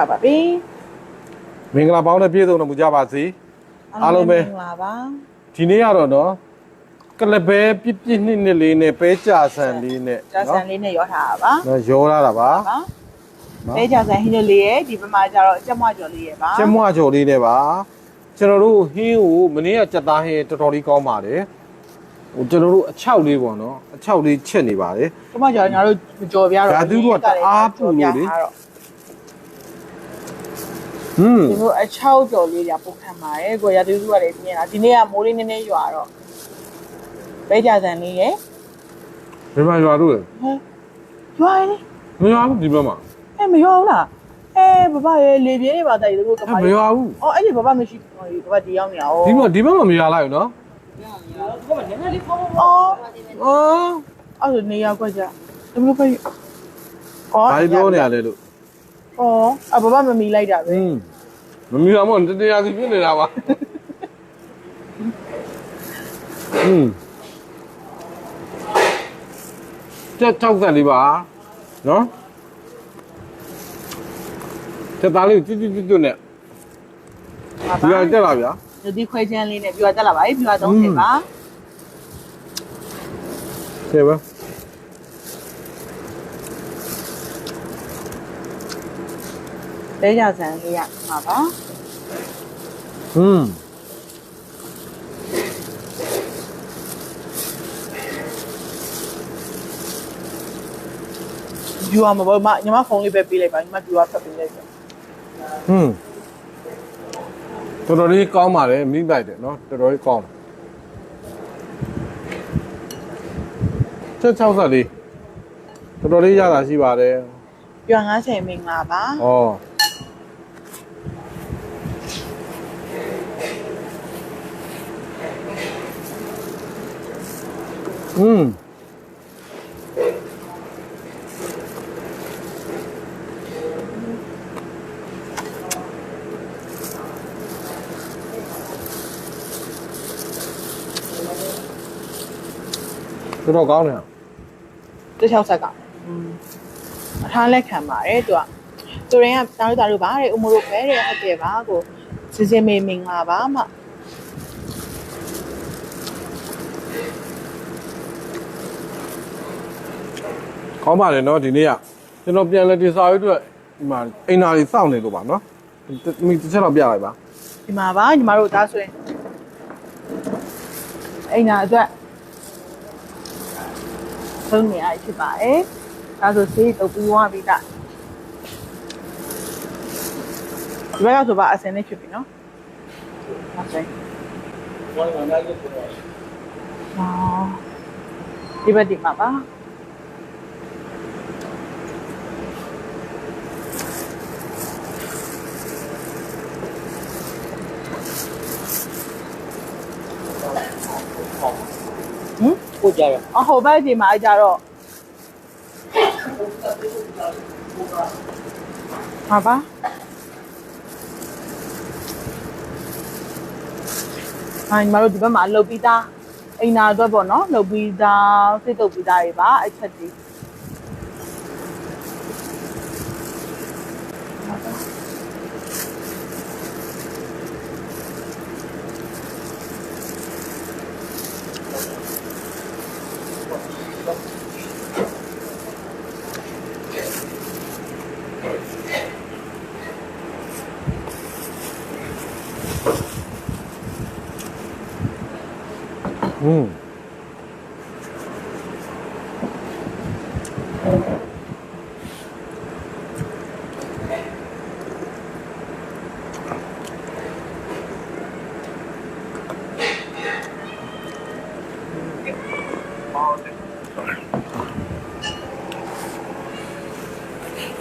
ပါပါပြီမင်္ဂလာပေါင်းနဲ့ပြည့်စုံတော်မူကြပါစေအားလုံးပဲမင်္ဂလာပါဒီနေ့ကတော့နော်ကလပဲပြစ်ပြစ်နှစ်နှစ်လေးနဲ့ပဲကြာဆန်လေးနဲ့ကြာဆန်လေးနဲ့ရောထားတာပါနော်ရောလာတာပါနော်နော်ပဲကြာဆန်ဟင်းလေးရဲ့ဒီဘက်မှာကျတော့ကြက်မွကြော်လေးရဲ့ပါကျက်မွကြော်လေးနဲ့ပါကျွန်တော်တို့ဟင်းကိုမနေ့ကကြက်သားဟင်းတော်တော်လေးကောင်းပါတယ်ဟိုကျွန်တော်တို့အချောက်လေးပေါ့နော်အချောက်လေးချက်နေပါတယ်ကြက်မွကြော်ညာတို့ကြော်ပြတော့ဓာတုကတအားပူလို့လေ ကြော်ပြထားတော့ဟွန်းဒီလိုအချောက်ကြော်လေးညာပုတ်ခံပါတယ်ကိုရတူစုကလည်းမြင်တာဒီနေ့ကမိုးလေးနည်းနည်းရွာတော့ပဲကြာဆန်လေးရဲ့ဘယ်မှာရွာတို့လဲဟဲ့ရွာလေးမရွာဘူးဒီဘက်မှာအဲမရွာဘူးလားအဲဘဘရဲ့လေပြင်းနေပါတိုက်တို့ကအဲမမရွာဘူးအော်အဲ့ဒီဘဘမရှိဘူးဘဘဒီရောက်နေအောင်ဒီမှာဒီဘက်မှာမရွာလိုက်ဘူးနော်အော်အော်အဲ့ဒါနေရာကွက်ကြဘယ်လိုပဲအော်ဘာပြောနေရလဲလို့ အော်အဘဘမမီလိုက်တာပဲ อืมမမီအောင်မတရားစီပြနေတာပါอืมတက်ထောက်ဆက်လေးပါနော်တက်သားလေးကိုကျွတ်ကျွတ်ကျွတ်နဲ့ဒီကတက်လာဗျာ ဒီခွဲချမ်းလေးနဲ့ပြောတက်လာပါပြီပြော30ပါ ကဲပါ လဲကြဆန်လေးရမှာပါ อืม ယူအောင်မဘောမညီမဖုန်းလေးပဲပေးလိုက်ပါညီမပြူအောင်ဖတ်ပေးလိုက်ပါ อืมတော်တော်လေးကောင်းပါတယ်မိလိုက်တယ်နော်တော်တော်လေးကောင်းတယ်ချက်60လေးတော်တော်လေးရတာရှိပါတယ် ပြူ50မင်္ဂလာပါ ဩ อืมတော်တော်ကောင်းတယ် တစ်ချောက်ဆက်ကอืมအထားလက်ခံပါတယ်သူကသူရင်ကတားလို့တားလို့ပါတဲ့ဥမလို့ပဲတဲ့ဟုတ်တယ်ပါကိုစစင်မေမင်္ဂလာပါမ ကောင်းပါတယ်နော်ဒီနေ့ကကျွန်တော်ပြန်လဲဒီစာရွက်အတွက်ဒီမှာအိမ်နာကြီးစောင့်နေလို့ပါနော်မိတစ်ချက်တော့ပြလိုက်ပါဒီမှာပါညီမတို့ဒါဆိုရင်အိမ်နာအတွက်သုံးနေရဖြစ်ပါတယ်ဒါဆိုစေးတုပ်ပြီးသွားပြီကဒီဘက်ကဆိုပါအစင်နဲ့ဖြစ်ပြီနော်ဟုတ်တယ်ဟောဒီဘက်ဒီမှာပါ ဟမ်ကိုကြရအဟိုဘက်ဒီမှာကြတော့ဟာပါဟာညီမတို့ဒီဘက်မှာလှုပ်ပြီးသားအိမ်နာအတွက်ပေါ့နော်လှုပ်ပြီးသားစိတ်တုပ်ပြီးသားတွေပါအချက်တွေ อืม嗯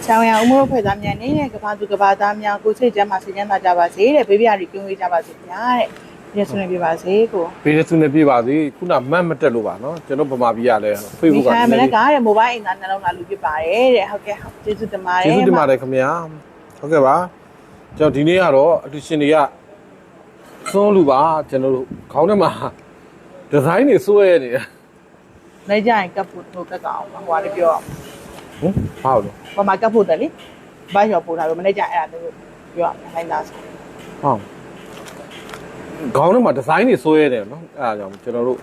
ဆောင်းရအောင်မလို့ဖွဲ့သားများနေတဲ့ကဘာသူကဘာသားများကိုစိတ်ကျမ်းမှာစိတ်ကျမ်းသာကြပါစေတဲ့ဘေးပြားတွေပြုံးဝေးကြပါစေခင်ဗျာတဲ့ ဒီဆွေးနွေးပြပါစေကိုပေးရစုနေပြပါစေခုနမတ်မတက်လို့ပါနော်ကျွန်တော်ဗမာပြည်ရလဲမိ Facebook ကခံမလည်းကားတဲ့ mobile အင်္ဂါနှလုံးသားလူဖြစ်ပါတယ်တဲ့ဟုတ်ကဲ့ဟုတ်ကျေးဇူးတင်ပါတယ်ကျေးဇူးတင်ပါတယ်ခင်ဗျာဟုတ်ကဲ့ပါကျွန်တော်ဒီနေ့ကတော့အတူရှင်တွေကသွန်းလူပါကျွန်တော်တို့ခေါင်းထဲမှာဒီဇိုင်းတွေစွဲနေတယ်လိုက်ကြရင်ကပ်ဖို့ဟိုကပ်ကအောင်ဟိုဟာလေးပြောဟင်ဟုတ်လို့ဘာမှကပ်ဖို့တယ်လေဘာရောပို့တာလို့မနေ့ကျအဲ့ဒါတို့ပြောခိုင်းတာဆိုဟုတ် ခေါင်းထဲမှာဒီဇိုင်းတွေဆွဲရတယ်နော်အဲ့ဒါကြောင့်ကျွန်တော်တို့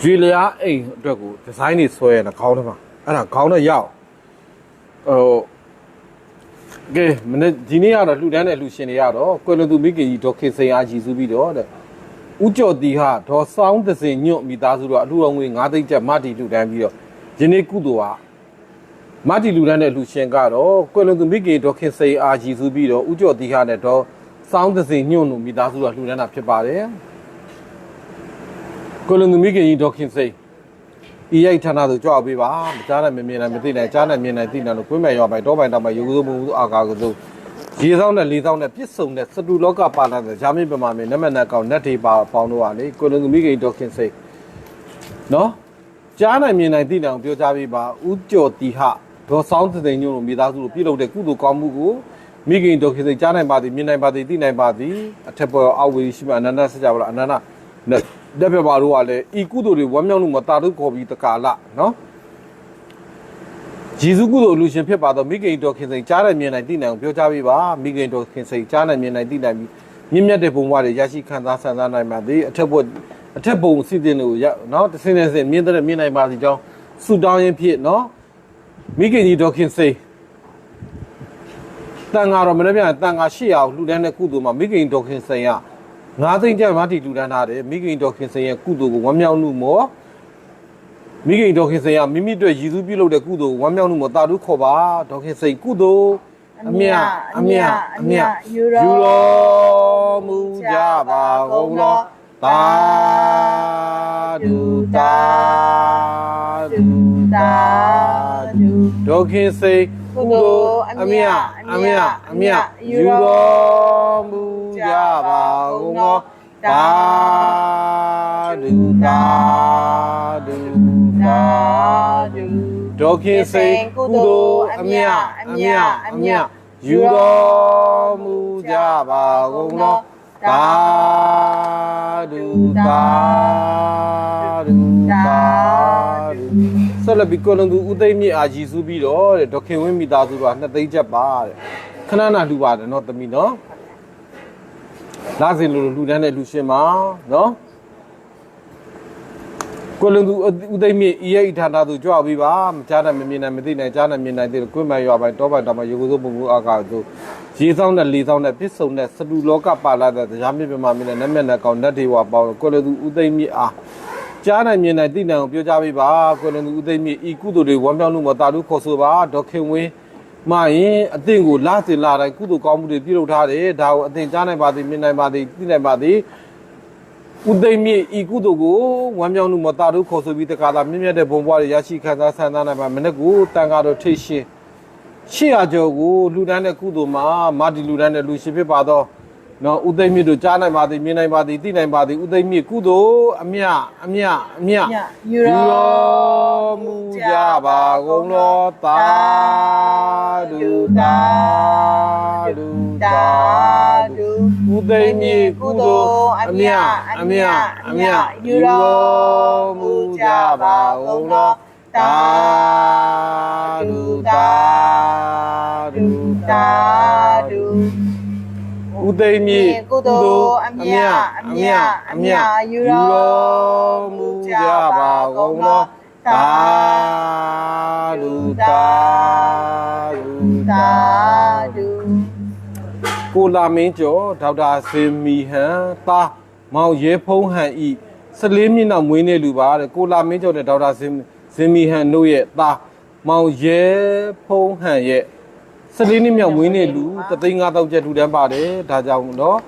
ဂျီလျာအိမ်အတွက်ကိုဒီဇိုင်းတွေဆွဲရတယ်ခေါင်းထဲမှာအဲ့ဒါခေါင်းထဲရောက်ဟိုကဲမနေ့ဒီနေ့ကတော့လှူဒန်းတဲ့လှူရှင်တွေကတော့ကွယ်လွန်သူမိခင်ကြီးဒေါက်ခင်စိန်အားကြီးစုပြီးတော့တဲ့ဥကြော်တီဟာဒေါ်ဆောင်သစင်ညွတ်မိသားစုတော့အလှူတော်ငွေ9သိန်းကျပ်မတီလှူဒန်းပြီးတော့ဒီနေ့ကုသိုလ်ဟာမတ်တီလူတန်းတဲ့လူရှင်ကတော့ကွယ်လွန်သူမိခင်ဒေါက်ခင်စိန်အာကြီးစုပြီးတော့ဥကြော်တီဟာနဲ့တော့ စောင်းသစင်ညွန့်တို့မိသားစုကလှူဒန်းတာဖြစ်ပါတယ်ကွယ်လွန်သူမိခင်ကြီးဒေါက်ခင်စိန်ဤရိုက်ဌာနသို့ကြွပေးပါမကြားနိုင်မမြင်နိုင်မသိနိုင်ကြားနိုင်မြင်နိုင်သိနိုင်လို့ကိုယ်မဲ့ရောပိုင်တောပိုင်တောင်ပိုင်ယူစိုးမှုအာကာကိုသို့ရေဆောင်နဲ့လေးဆောင်နဲ့ပြစ်စုံတဲ့စတူလောကပါလာတဲ့ဂျာမင်းပမာမင်းနမနက်ကောင်နတ်ထေပါပေါင်းတို့ပါလေကွယ်လွန်သူမိခင်ဒေါက်ခင်စိန်နော်ကြားနိုင်မြင်နိုင်သိနိုင်အောင်ပြောကြားပေးပါဥကြော်တီဟဒေါ်ဆောင်တဲ့ညို့လိုမိသားစုလိုပြုလုပ်တဲ့ကုသိုလ်ကောင်းမှုကို မိခင်ဒေါ်ခင်စိတ်ကြားနိုင်ပါသည်မြင်နိုင်ပါသည်သိနိုင်ပါသည်အထက်ပေါ်အောက်ဝေးရှိမှအနန္တစကြဝဠာအနန္တနဲ့တက်ပြပါတို့ကလည်းဤကုသိုလ်တွေဝမ်းမြောက်မှုမတာတို့ခေါ်ပြီးတကာလနော်ဂျေဇုကုသိုလ်အလူရှင်ဖြစ်ပါတော့မိခင်ဒေါ်ခင်စိတ်ကြားနိုင်မြင်နိုင်သိနိုင်အောင်ပြောကြားပေးပါမိခင်ဒေါ်ခင်စိတ်ကြားနိုင်မြင်နိုင်သိနိုင်ပြီးမြင့်မြတ်တဲ့ဘုံဘဝတွေရရှိခံစားဆန္ဒနိုင်ပါသည်အထက်ဘုအထက်ဘုံစီစဉ်တွေကိုရနော်တစ်စင်းတစ်စင်းမြင်တဲ့မြင်နိုင်ပါစီကြောင်းဆုတောင်းရင်ဖြစ်နော်မိခင်ကြီးဒေါ်ခင်စိတ် တန်ဃာတော်မနေ့ပြန်တန်ဃာ800အောင်လှူဒန်းတဲ့ကုသိုလ်မှာမိခင်ဒေါ်ခင်စိတ်က9သိန်းကျပ်မှတီလှူဒန်းထားတယ်မိခင်ဒေါ်ခင်စိတ်ရဲ့ကုသိုလ်ကိုဝမ်းမြောက်မှုမောမိခင်ဒေါ်ခင်စိတ်ကမိမိတို့ရည်စူးပြုလုပ်တဲ့ကုသိုလ်ကိုဝမ်းမြောက်မှုမောတာတို့ခေါ်ပါဒေါ်ခင်စိတ်ကုသိုလ်အမြတ်အမြတ်အမြတ်ယူရယူတော်မူကြပါကုန်လောသာဓုသာဓုသာဓုဒုက္ခိစိတ် ကုသိုလ်အမြတ်အမြတ်အမြတ်ယူတော်မူကြပါကုန်လောသာဓုသာဓုသာဓုဒုက္ခိစိတ်ကုသိုလ်အမြတ်အမြတ်အမြတ်ယူတော်မူကြပါကုန်လောသာဓုသာဓုသာဓု ဆက်လက်ပြီးကိုလွန်သူဦးသိမ့်မြင့်အာကြီးစုပြီးတော့တဲ့ဒေါက်ခင်ဝင်းမိသားစုကနှစ်သိန်းချက်ပါတဲ့ခဏနာလှူပါတယ်နော်သမီးနော်လာစင်လိုလိုလှူဒန်းတဲ့လူရှင်ပါနော်ကိုလွန်သူဦးသိမ့်မြင့်ဤရဲ့ဌာနသို့ကြွပြီးပါမကြားနိုင်မမြင်နိုင်မသိနိုင်ကြားနိုင်မြင်နိုင်သေးလို့ကွင်းမဲ့ရွာပိုင်းတောပိုင်တောင်ပိုင်းရေကိုစိုးပုံမှုအာကာတို့ရေဆောင်တဲ့လေဆောင်တဲ့ပြစ်စုံတဲ့စတူလောကပါလာတဲ့တရားမြင့်ပြမမင်းနဲ့နတ်မြတ်နဲ့ကောင်နတ်ဒေဝပေါင်းကိုလွန်သူဦးသိမ့်မြင့်အား ကြားနိုင်မြင်နိုင်သိနိုင်အောင်ပြောကြပေးပါကွယ်လွန်သူဦးသိမ့်မြင့်ဤကုသိုလ်တွေဝမ်းမြောက်မှုမှာတာတို့ခေါ်ဆိုပါဒေါက်ခင်ဝင်းမရင်အသင်ကိုလာစင်လာတိုင်းကုသိုလ်ကောင်းမှုတွေပြုလုပ်ထားတယ်ဒါကိုအသင်ကြားနိုင်ပါသည်မြင်နိုင်ပါသည်သိနိုင်ပါသည်ဦးသိမ့်မြင့်ဤကုသိုလ်ကိုဝမ်းမြောက်မှုမှာတာတို့ခေါ်ဆိုပြီးတခါသာမြင့်မြတ်တဲ့ဘုံဘွားတွေရရှိခံစားဆန္ဒနိုင်ပါမနေ့ကိုတန်ဃာတော်ထိတ်ရှင်ရှေ့အကျော်ကိုလူတန်းတဲ့ကုသိုလ်မှာမာတီလူတန်းတဲ့လူရှင်ဖြစ်ပါတော့ နော်ဦးသိမ့်မြင့်တို့ကြားနိုင်ပါသည်မြင်နိုင်ပါသည်သိနိုင်ပါသည်ဦးသိမ့်မြင့်ကုသိုလ်အမြအမြအမြယူယူရတော်မူကြပါကုန်လောသာဓုသာဓုသာဓုဥသိမ့်မြေကုသိုလ်အမြအမြအမြယူတော်မူကြပါကုန်လောသာဓုသာ ဥသိမ့်မြေကုသိုလ်အမြအမြအမြယူတော်မူကြပါကုန်လောသာဓုသာဓုသာသာဓုကိုလာမင်းကျော်ဒေါက်တာဇင်မီဟန်သားမောင်ရဲဖုံးဟန်ဤ14မိနစ်မွေးနေလူပါတဲ့ကိုလာမင်းကျော်နဲ့ဒေါက်တာဇင်ဇင်မီဟန်တို့ရဲ့သားမောင်ရဲဖုံးဟန်ရဲ့ 14နှစ်မြောက်မွေးနေလူတသိန်း5000ကျပ်ထူတန်းပါတယ်ဒါကြောင့်တော့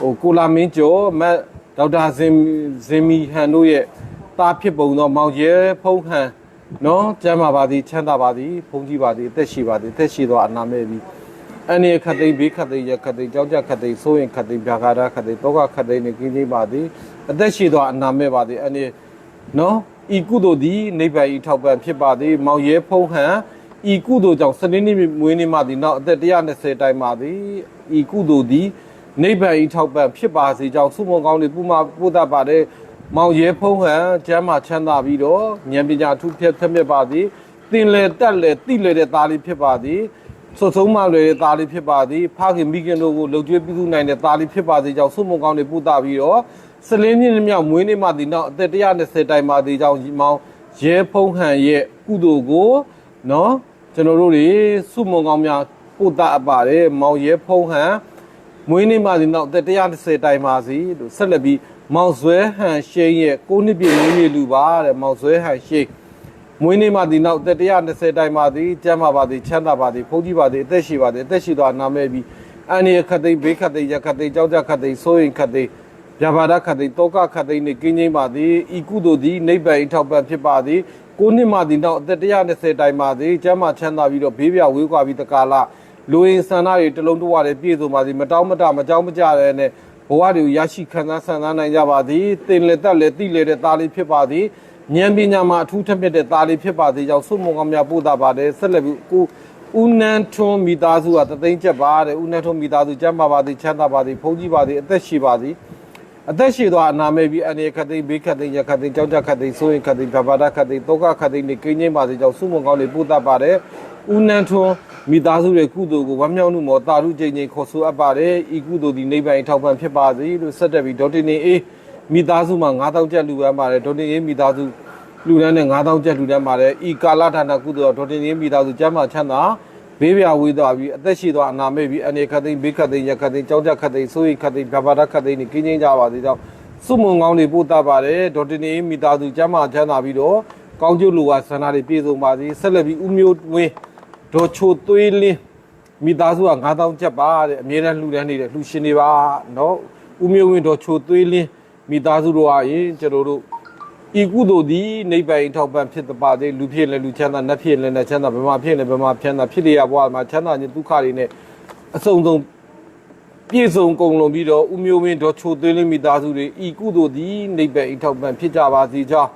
ဟိုကိုလာမင်းကျော်မတ်ဒေါက်တာဇင်ဇင်မီဟန်တို့ရဲ့သားဖြစ်ပုံတော့မောင်ရဲဖုံးဟန်နော်ကျမ်းပါပါသည်ချမ်းသာပါသည်ဖုန်ကြီးပါသည်အသက်ရှိပါသည်အသက်ရှိသောအနာမဲ့ပြီးအနေခတ်သိမ်းဘေးခတ်သိမ်းရခတ်သိမ်းကြောက်ကြခတ်သိမ်းဆိုးရင်ခတ်သိမ်းဗျာဂါရခတ်သိမ်းတောကခတ်သိမ်းနေကင်းကြီးပါသည်အသက်ရှိသောအနာမဲ့ပါသည်အနေနော်ဤကုသိုလ်သည်နိဗ္ဗာန်ဤထောက်ပံ့ဖြစ်ပါသည်မောင်ရဲဖုံးဟန် ဤကုသိုလ်ကြောင့်စနေနေ့မွေးနေ့မှသည်နောက်အသက်120တိုင်ပါသည်ဤကုသိုလ်သည်နိဗ္ဗာန်ဤထောက်ပံ့ဖြစ်ပါစေကြောင်းဆုမွန်ကောင်းတွေပူမပို့တတ်ပါတယ်မောင်ရဲဖုံးဟန်ကျမ်းမာချမ်းသာပြီးတော့ဉာဏ်ပညာထူးဖြတ်ထက်မြက်ပါသည်သင်လေတက်လေတိလေတဲ့သားလေးဖြစ်ပါသည်ဆွတ်ဆုံးမလွယ်တဲ့သားလေးဖြစ်ပါသည်ဖခင်မိခင်တို့ကိုလှုပ်ကြွေးပြုစုနိုင်တဲ့သားလေးဖြစ်ပါသည်ကြောင့်ဆုမွန်ကောင်းတွေပို့တာပြီးတော့စလင်းမြင့်မြတ်မွေးနေ့မှဒီနောက်အသက်120တိုင်မှဒီကြောင့်မောင်ရဲဖုံးဟန်ရဲ့ကုသိုလ်ကို နော်ကျွန်တော်တို့တွေဆုမွန်ကောင်းများပို့တာအပ်ပါတယ်မောင်ရဲဖုံးဟန်မွေးနေ့မှဒီနောက်တက်130တိုင်ပါစီလို့ဆက်လက်ပြီးမောင်ဇွဲဟန်ရှိန်ရဲ့ကိုနှစ်ပြည့်မွေးနေ့လူပါတဲ့မောင်ဇွဲဟန်ရှိန်မွေးနေ့မှဒီနောက်တက်120တိုင်ပါသည်ကျမ်းပါပါသည်ချမ်းသာပါသည်ဖုန်ကြီးပါသည်အသက်ရှိပါသည်အသက်ရှိသွားနာမဲ့ပြီးအန္တရာယ်ခတ်သိမ်းဘေးခတ်သိမ်းရခတ်သိမ်းကြောက်ကြခတ်သိမ်းစိုးရင်ခတ်သိမ်း ဗျာပါဒခတ်သိမ်းတောကခတ်သိမ်းနေကင်းချင်းပါသည်ဤကုသိုလ်သည်နိဗ္ဗာန်အထောက်ပံ့ဖြစ်ပါသည်ကိုနှစ်မှဒီနောက်အသက်120တိုင်ပါသည်ကျမ်းမာချမ်းသာပြီးတော့ဘေးပြဝေးကွာပြီးတကာလလူရင်းဆန္ဒတွေတလုံးတဝတွေပြည့်စုံပါစေမတောင်းမတမကြောက်မကြတဲ့နဲ့ဘဝတွေကိုရရှိခံစားဆန္ဒနိုင်ကြပါသည်တင်လက်သက်လက်တိလေတဲ့သားလေးဖြစ်ပါသည်ဉာဏ်ပညာမှာအထူးထက်မြက်တဲ့သားလေးဖြစ်ပါသည်ကြောင့်ဆုမွန်ကောင်းများပို့တာပါတယ်ဆက်လက်ပြီးကိုဦးနန်းထွန်းမိသားစုကတသိန်းချက်ပါတဲ့ဦးနန်းထွန်းမိသားစုကျမ်းပါပါသည်ချမ်းသာပါသည်ဖုန်ကြီးပါသည်အသက်ရှိပါသည် အသက်ရှည်သောအနာမဲ့ပြီးအနေခတ်သိမ်းဘေးခတ်သိမ်းရခတ်သိမ်းကြောက်ကြခတ်သိမ်းဆိုရင်ခတ်သိမ်းဗဘာဒခတ်သိမ်းတောကခတ်သိမ်းနေကင်းချင်းပါစေကြောင့်စုမုံကောင်းလေးပို့တတ်ပါတယ်။ဦးနန်းထွန်းမိသားစုရဲ့ကုသိုလ်ကိုဝမ်းမြောက်မှုမောတာရုချိန်ချိန်ခေါ်ဆိုအပ်ပါတယ်။ဤကုသိုလ်ဒီနိဗ္ဗာန်ထောက်ပံ့ဖြစ်ပါစေလို့ဆက်တက်ပြီးဒေါက်တင်နေအေးမိသားစုမှာ9000ကျပ်လူပန်းပါတယ်ဒေါက်တင်အေးမိသားစုလူတန်းနဲ့9000ကျပ်လူတန်းပါတယ်။ဤကာလဌာနကုသိုလ်ဒေါက်တင်အေးမိသားစုကျမ်းမာချမ်းသာ ဘေးပြဝေးသွားပြီးအသက်ရှိသွားအနာမဲ့ပြီးအနေခတ်သိမ်းဘေးခတ်သိမ်းရခတ်သိမ်းကြောက်ကြခတ်သိမ်းဆိုရင်ခတ်သိမ်းဗဘာဒခတ်သိမ်းနေကင်းချင်းကြပါစေကြောင့် စုမုံကောင်းတွေပို့တတ်ပါတယ်ဒေါက်တင်နေမိသားစုကျမ်းမာချမ်းသာပြီးတော့ကောင်းကျိုးလိုဝါဆန္ဒတွေပြည့်စုံပါစေဆက်လက်ပြီးဥမျိုးဝင်းဒေါ်ချိုသွေးလင်းမိသားစုက9000ကျပ်ပါတဲ့အမြဲတမ်းလှူဒန်းနေတဲ့လှူရှင်တွေပါเนาะဥမျိုးဝင်းဒေါ်ချိုသွေးလင်းမိသားစုတို့ဟာရင်ကျွန်တော်တို့ ဤကုသိုလ်သည်နိဗ္ဗာန်ထောက်ပံ့ဖြစ်တပါသေးလူဖြစ်လည်းလူချမ်းသာနတ်ဖြစ်လည်းနတ်ချမ်းသာဘယ်မှာဖြစ်လည်းဘယ်မှာချမ်းသာဖြစ်လျာဘဝမှာချမ်းသာခြင်းဒုက္ခတွေနဲ့အစုံဆုံးပြည့်စုံကုန်လုံးပြီးတော့ဥမျိုးဝင်းတော်ချိုသွင်းလင်းမိသားစုတွေဤကုသိုလ်သည်နိဗ္ဗာန်အထောက်ပံ့ဖြစ်ကြပါစေကြောင်း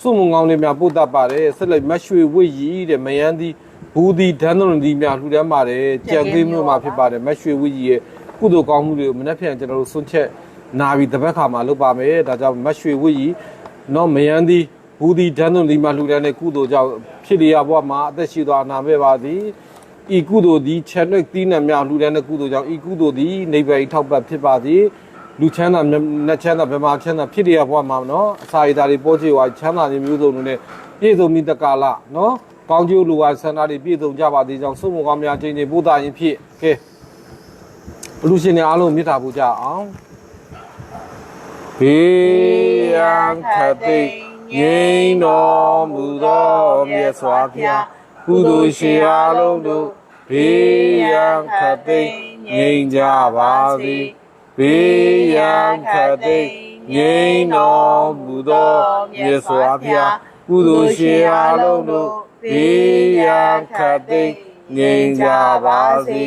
စုမုံကောင်းလေးများပို့တတ်ပါတယ်ဆက်လက်မတ်ရွှေဝိရီတဲ့မယန်းသည်ဘူးသည်ဒန်းတော်သည်များလှူဒန်းပါတယ်ကြံသေးမျိုးမှာဖြစ်ပါတယ်မတ်ရွှေဝိရီရဲ့ကုသိုလ်ကောင်းမှုတွေကိုမနှက်ဖြန်ကျွန်တော်တို့ဆွန့်ချက်နာပြီးတပတ်ခါမှာလုပ်ပါမယ်ဒါကြောင့်မတ်ရွှေဝိရီ နော်မယန်းသည်ဘူးသည်ဒန်းတော်သည်များလှူဒန်းတဲ့ကုသိုလ်ကြောင့်ဖြစ်လျာဘဝမှာအသက်ရှိသွားနာမဲ့ပါသည်ဤကုသိုလ်သည်ခြံွက်သီးနှံများလူတန်းတဲ့ကုသိုလ်ကြောင့်ဤကုသိုလ်သည်နိဗ္ဗာန်ထောက်ပံ့ဖြစ်ပါစေလူချမ်းသာနတ်ချမ်းသာဗမာချမ်းသာဖြစ်ရဘဝမှာနော်အစာရည်သားတွေပေါ်ချေဝါချမ်းသာခြင်းမျိုးစုံတွေနဲ့ပြည့်စုံမိတကာလနော်ကောင်းကျိုးလူဝါဆန္ဒတွေပြည့်စုံကြပါသေးကြောင်းဆုမကောင်းများခြင်းချင်းပို့တာရင်ဖြစ်ကဲဘလူရှင်တွေအားလုံးမြတ်တာပို့ကြအောင် ဘေးရန်ခတ်သိမ်းငြိမ်းတော်မူသောမြတ်စွာဘုရားကုသိုလ်ရှင်အားလုံးတို့ဘေးရန်ခတ်သိမ်းငြိမ်းကြပါစေဘေးရန်ခတ်သိမ်းငြိမ်းတော်မူသောမြတ်စွာဘုရားကုသိုလ်ရှင်အားလုံးတို့ဘေးရန်ခတ်သိမ်းငြိမ်းကြပါစေ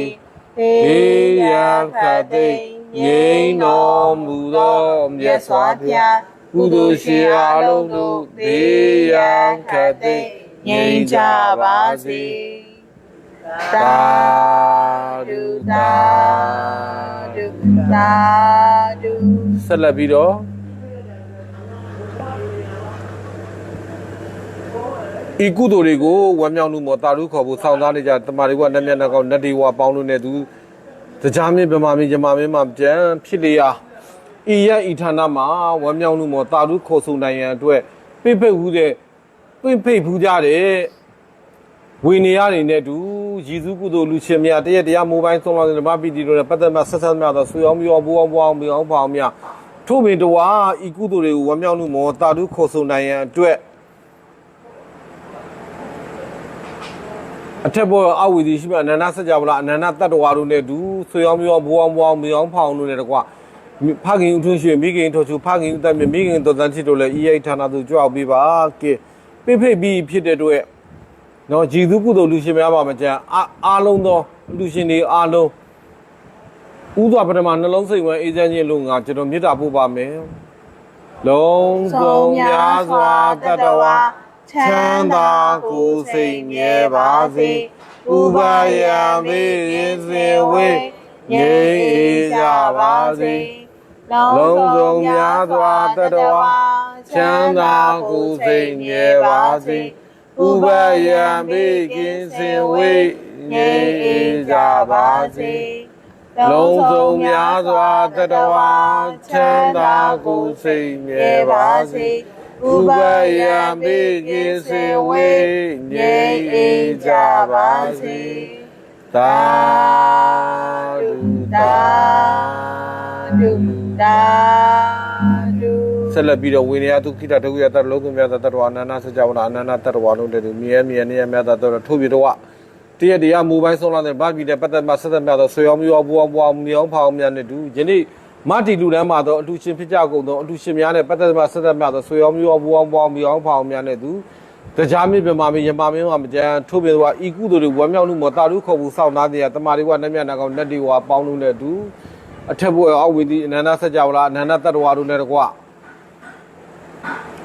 ဘေးရန်ခတ်သိမ်း ငြိမ်းတော်မူသောမြတ်စွာဘုရားကုသိုလ်ရှင်အားလုံးတို့ဘေးရန်ခတ်သိမ်းငြိမ်းကြပါစေသာသာဓုဓုသာသာဓုသာဓုဆက်လက်ပြီးတော့ဤကုသိုလ်တွေကိုဝမ်းမြောက်မှုမော်တာရုခေါ်ဖို့စောင့်သားနေကြတမာတွေကနတ်မြတ်နတ်ကောင်နတ်ဒီဝါပေါင်းလို့နဲ့သူ တရားမင်းဗမာမင်းဂျမာမင်းမှာကြံဖြစ်လျာဤရဤဌာနမှာဝမ်းမြောက်မှုမော်တာရုခေါ်ဆုံနိုင်ရန်အတွက်ပြိဖိတ်ဘူးတဲ့ပြိဖိတ်ဘူးကြတဲ့ဝေနေရတွေနဲ့တူယေရှုကုသိုလ်လူရှင်များတရက်တရားမိုဘိုင်းဆုံးမတဲ့ဓမ္မပီတီတို့နဲ့ပတ်သက်မှဆက်ဆက်များသောဆွေအောင်ပြောဘူအောင်ဘူအောင်မြောင်းဖောင်းများထို့ပင်တဝါဤကုသိုလ်တွေကိုဝမ်းမြောက်မှုမော်တာရုခေါ်ဆုံနိုင်ရန်အတွက် အထက်ဘောအဝီဒီရှိမှအနန္တစကြဝဠာအနန္တတတ္တဝါတို့နဲ့ဒူဆွေအောင်မြောဘောအောင်ဘောအောင်မြောင်းဖောင်တို့နဲ့တကွာဖခင်ဦးထွန်းရွှေမိခင်ထော်ချူဖခင်ဦးတတ်မြမိခင်တော်တန်းချစ်တို့လည်း EA ဌာနသို့ကြွအောင်ပေးပါကဲပိဖိတ်ပြီးဖြစ်တဲ့အတွက်နော်ဂျီသူကုသိုလ်လူရှင်များပါမကြမ်းအာအားလုံးသောလူရှင်တွေအားလုံးဥစွာပထမနှလုံးစိတ်ဝမ်းအေးချမ်းခြင်းလို့ငါကျွန်တော်မေတ္တာပို့ပါမယ်လုံးစုံများစွာတတ္တဝါ ချမ်းသာကိုယ်စိတ်မြဲပါစေဥပါယံမေရင်စင်ဝေးငြိမ်းအေးကြပါစေလုံးစုံများစွာတတဝါချမ်းသာကိုယ်စိတ်မြဲပါစေဥပါယံမေကင်းစင်ဝေးငငြိမ်းအေးကြပါစေလုံးစုံများစွာတတဝါချမ်းသာကိုယ်စိတ်မြဲပါစေ ဥပယံပိကိစေဝေငြိမ်းအေးကြပါစေသာဓုသာဒုတာဒုဆက်လက်ပြီးတော့ဝိနည်းဒုက္ခိတဒုက္ခယတလုံးစုံများသောတတဝါအနန္တစကြဝဠာအနန္တတတဝါလုံးတည်းသူမြဲမြဲနေရမြတ်သောထို့ပြတော့တရတရားမူပိုင်းဆုံးလာတဲ့ဗာပြည်တဲ့ပတ်သက်မှာဆက်သက်များသောဆွေအောင်မျိုးဘူအောင်ဘူအောင်မြောင်းဖောင်များနဲ့တူယနေ့ မတီလူတန်းမှာတော့အတူရှင်ဖြစ်ကြကုန်သောအတူရှင်များနဲ့ပတ်သက်မှာဆက်သက်များသောဆွေအောင်မျိုးဘူအောင်ဘူအောင်မြောင်းဖောင်များနဲ့တူတရားမြင့်ပြမာမင်းယမမင်းဝမကြံထို့ပြတော့ဤကုသိုလ်တွေဝမ်းမြောက်မှုမတာရုခေါ်ဘူးစောင့်နာတဲ့တမာရီဝနတ်မြတ်နာကောင်နတ်ဒီဝါပေါင်းလို့နဲ့တူအထက်ဘွယ်အောက်ဝီဒီအနန္တစကြဝဠာအနန္တတတဝါတို့နဲ့တကွာ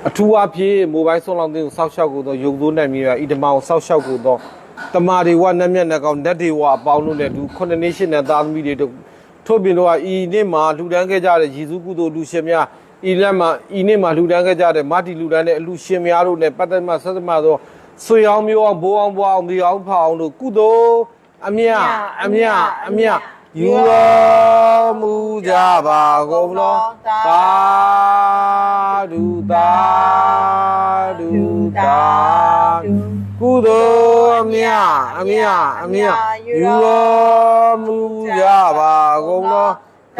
အထူးအဖြစ်မိုဘိုင်းဆွန်လောင်းတဲ့စောက်ရှောက်ကိုသောရုပ်သိုးနိုင်မြေရဣဒမောင်စောက်ရှောက်ကိုသောတမာတွေဝနတ်မြတ်နှကောင်နတ်တွေဝအပေါင်းတို့နဲ့လူခုနှစ်နှစ်ရှစ်နှစ်သားသမီးတွေတို့ ထို့ပြင်တော့ဤနေ့မှာလူတန်းခဲ့ကြတဲ့ယေရှုကုသိုလ်လူရှင်များဤလက်မှာဤနေ့မှာလူတန်းခဲ့ကြတဲ့မာတီလူတန်းတဲ့အလူရှင်များတို့နဲ့ပတ်သက်မှဆက်သက်မှသောဆွေအောင်မျိုးအောင်ဘိုးအောင်ဘွားအောင်ဒီအောင်ဖောအောင်တို့ကုသိုလ်အမြအမြအမြယူတော်မူကြပါကုန်လောသာဓုသာဓုသာဓု ကုသိုလ်အမြအမြအမြယူတော်မူကြပါကုန်သော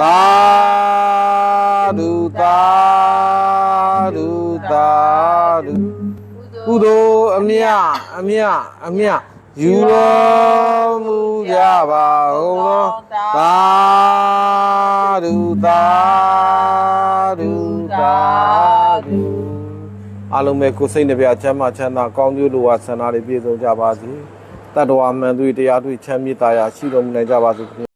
သာဓုသာဓုသာဓုကုသိုလ်အမြအမြအမြယူတော်မူကြပါကုန်သောသာဓုသာဓုသာဓု အားလုံးပဲကိုယ်စိတ်နှပြချမ်းသာချမ်းသာကောင်းကျိုးလိုဝါဆန္ဒတွေပြည့်စုံကြပါစေတတ္တဝါမှန်သူတရားတွေ့ချမ်းမြေ့တာယာရှိတော်မူနိုင်ကြပါစေခင်ဗျာ